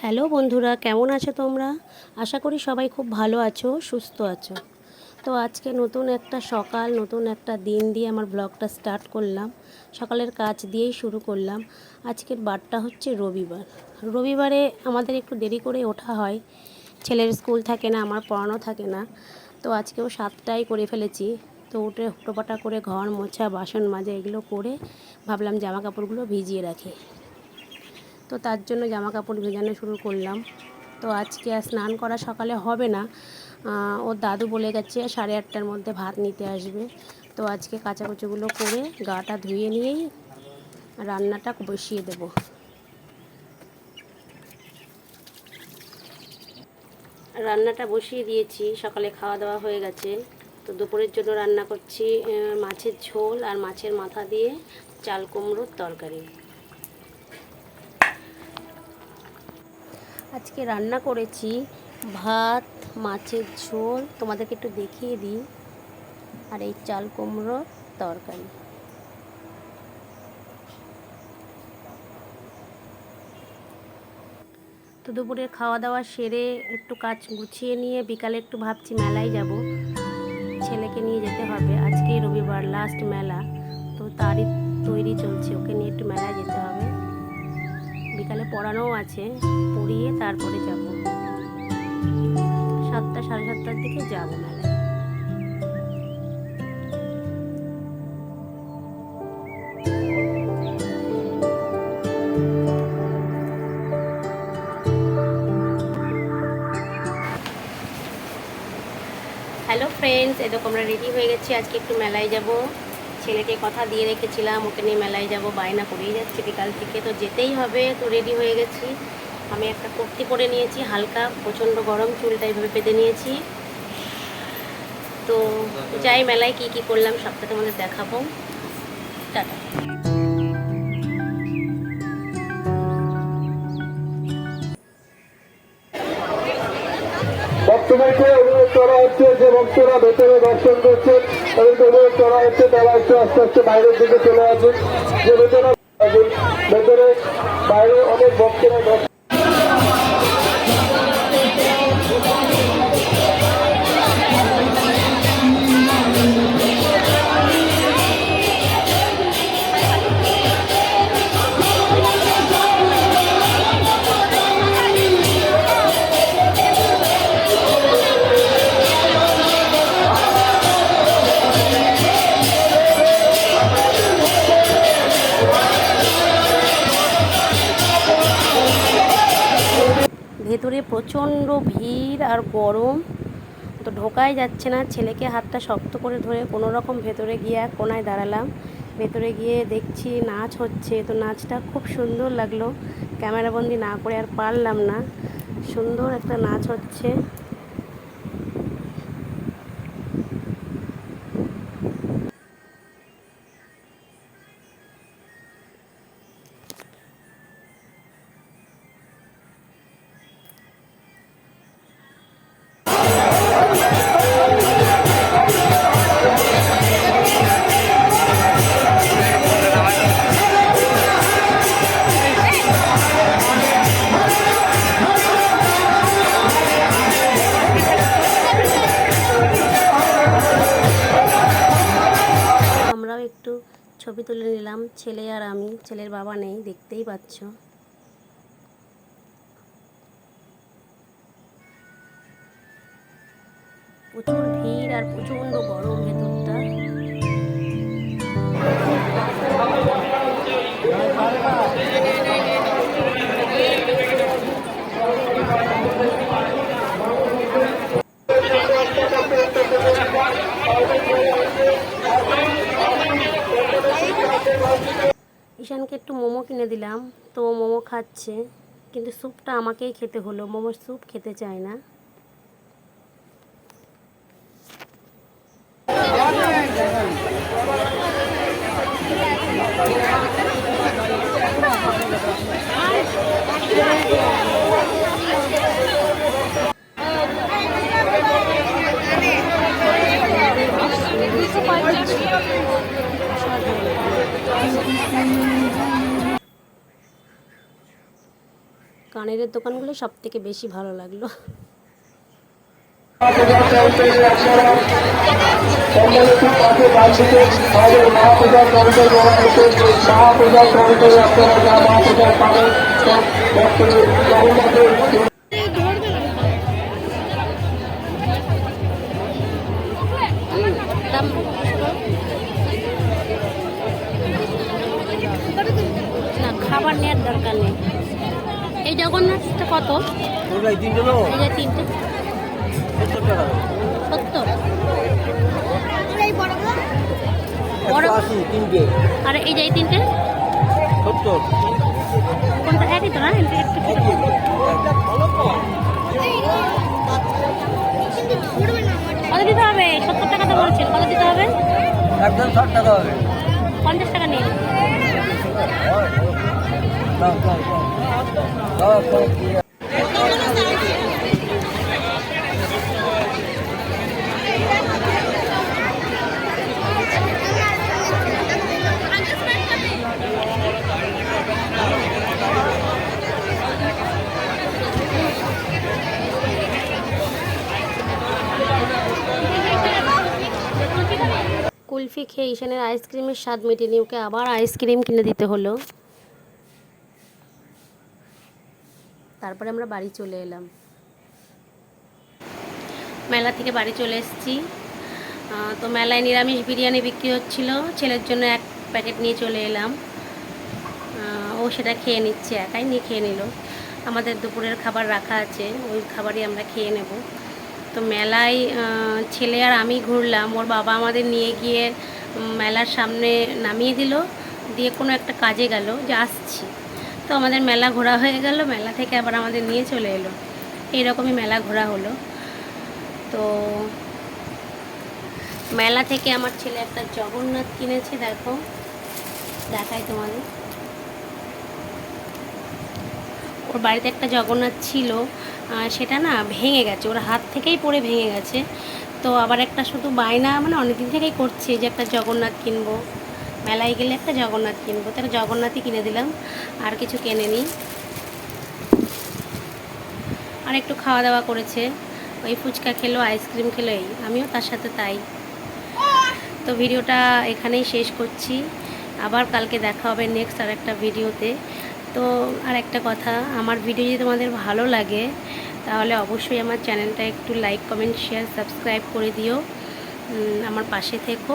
Hello বন্ধুরা, কেমন আছো তোমরা? আশা করি সবাই খুব ভালো আছো, সুস্থ আছো। তো আজকে নতুন একটা সকাল, নতুন একটা দিন দিয়ে আমার ব্লগটা স্টার্ট করলাম। সকালের কাজ দিয়েই শুরু করলাম। আজকের বারটা হচ্ছে রবিবার। রবিবারে আমাদের একটু দেরি করে ওঠা হয়। ছেলের স্কুল থাকে না, আমার পড়ানো থাকে না। তো আজকেও সাতটায় করে ফেলেছি। তো উঠে হুটোপাটা করে ঘর মোছা, বাসন মাজা, এগুলো করে ভাবলাম জামা কাপড়গুলো ভিজিয়ে রাখি। তো তার জন্য জামা কাপড় ভেজানো শুরু করলাম। তো আজকে আর স্নান করা সকালে হবে না। ওর দাদু বলে গেছে সাড়ে আটটার মধ্যে ভাত নিতে আসবে। তো আজকে কাচাকুচোগুলো করে গাটা ধুয়ে নিয়েই রান্নাটা বসিয়ে দেব। রান্নাটা বসিয়ে দিয়েছি। সকালে খাওয়া দাওয়া হয়ে গেছে। তো দুপুরের জন্য রান্না করছি মাছের ঝোল আর মাছের মাথা দিয়ে চাল কুমড়োর তরকারি। আজকে রান্না করেছি ভাত, মাছের ঝোল। তোমাদেরকে একটু দেখিয়ে দিই। আর এই চাল কুমড়ো তরকারি। তো দুপুরের খাওয়া দাওয়া সেরে একটু কাজ গুছিয়ে নিয়ে বিকালে একটু ভাবছি মেলায় যাব। ছেলেকে নিয়ে যেতে হবে। আজকে রবিবার লাস্ট মেলা। তো তারই তৈরি চলছে। ওকে নিয়ে একটু মেলায় যেতে হবে। বিকালে পড়ানোও আছে, পড়িয়ে তারপরে যাব। সাতটা, সাড়ে সাতটার দিকে যাব মেলায় হ্যালো ফ্রেন্ডস এরকম আমরা রেডি হয়ে গেছি, আজকে একটু মেলায় যাব। ছেলেকে কথা দিয়ে রেখেছিলাম, ওকে নিয়ে মেলায় যাব, বায়না করেই যাচ্ছে বিকাল থেকে। তো যেতেই হবে, তো রেডি হয়ে গেছি। আমি একটা কুর্তি পরে নিয়েছি, হালকা প্রচণ্ড গরম, চুলটা এইভাবে পেতে নিয়েছি। তো যাই, মেলায় কি কি করলাম সবটা তোমাদের দেখাবো। টাটা। করা হচ্ছে যে ভক্তরা ভেতরে দর্শন করছেন তাদেরকে অনুরোধ করা হচ্ছে তারা একটু আস্তে আস্তে বাইরের দিকে চলে আসুন। যে ভেতরে ভেতরে বাইরে অনেক ভক্তরা ভেতরে প্রচণ্ড ভিড় আর গরম। তো ঢোকাই যাচ্ছে না, ছেলেকে হাতটা শক্ত করে ধরে কোনো রকম ভেতরে গিয়ে এক কোনায় দাঁড়ালাম। ভেতরে গিয়ে দেখছি নাচ হচ্ছে, তো নাচটা খুব সুন্দর লাগল। ক্যামেরাবন্দি না করে আর পারলাম না। সুন্দর একটা নাচ হচ্ছে। ছবি তুলে নিলাম, ছেলে আর আমি। ছেলের বাবা নেই, দেখতেই পাচ্ছ। প্রচুর ভিড় আর প্রচণ্ড ঈশানকে একটু মোমো কিনে দিলাম। তো মোমো খাচ্ছে, কিন্তু স্যুপটা আমাকেই খেতে হলো। মোমোর স্যুপ খেতে চায় না। কানের দোকানগুলো সব থেকে বেশি ভালো লাগল। খাবার নেওয়ার দরকার নেই। এই জগন্নাথটা কত? এই যে তিনটে। সত্তর টাকা। সত্তর? একশো বড়- তিনটে। আর এই যে এই তিনটে? সত্তর। কোনটা? একই তো না। কত দিতে হবে? সত্তর টাকা তো বলছেন। কত দিতে হবে? একদম ষাট টাকা হবে। পঞ্চাশ টাকা নিন কুলফি খেয়ে ঈশানের আইসক্রিমের স্বাদ মেটেনি ওকে আবার আইসক্রিম কিনে দিতে হলো। তারপরে আমরা বাড়ি চলে এলাম। মেলা থেকে বাড়ি চলে এসেছি। তো মেলায় নিরামিষ বিরিয়ানি বিক্রি হচ্ছিল। ছেলের জন্য এক প্যাকেট নিয়ে চলে এলাম। ও সেটা খেয়ে নিচ্ছে, একাই নিয়ে খেয়ে নিল। আমাদের দুপুরের খাবার রাখা আছে, ওই খাবারই আমরা খেয়ে নেব। তো মেলায় ছেলে আর আমি ঘুরলাম। ওর বাবা আমাদের নিয়ে গিয়ে মেলার সামনে নামিয়ে দিল। দিয়ে কোনো একটা কাজে গেল যে আসছি। তো আমাদের মেলা ঘোরা হয়ে গেল, মেলা থেকে আবার আমাদের নিয়ে চলে এলো। এইরকমই মেলা ঘোরা হলো। তো মেলা থেকে আমার ছেলে একটা জগন্নাথ কিনেছে, দেখো, দেখাই তোমাদের। ওর বাড়িতে একটা জগন্নাথ ছিল সেটা না ভেঙে গেছে, ওর হাত থেকেই পড়ে ভেঙে গেছে। তো আবার একটা শুধু বায়না মানে অনেকদিন থেকেই করছে যে একটা জগন্নাথ কিনবো। মেলায় গেলে একটা জগন্নাথ কিনবো। তাহলে জগন্নাথই কিনে দিলাম, আর কিছু কেনে নি আর একটু খাওয়া দাওয়া করেছে। ওই ফুচকা খেলো, আইসক্রিম খেলো, এই আমিও তার সাথে তাই। তো ভিডিওটা এখানেই শেষ করছি। আবার কালকে দেখা হবে নেক্সট আর একটা ভিডিওতে। তো আর একটা কথা, আমার ভিডিও যদি তোমাদের ভালো লাগে, তাহলে অবশ্যই আমার চ্যানেলটা একটু লাইক কমেন্ট শেয়ার সাবস্ক্রাইব করে দিও। আমার পাশে থেকো।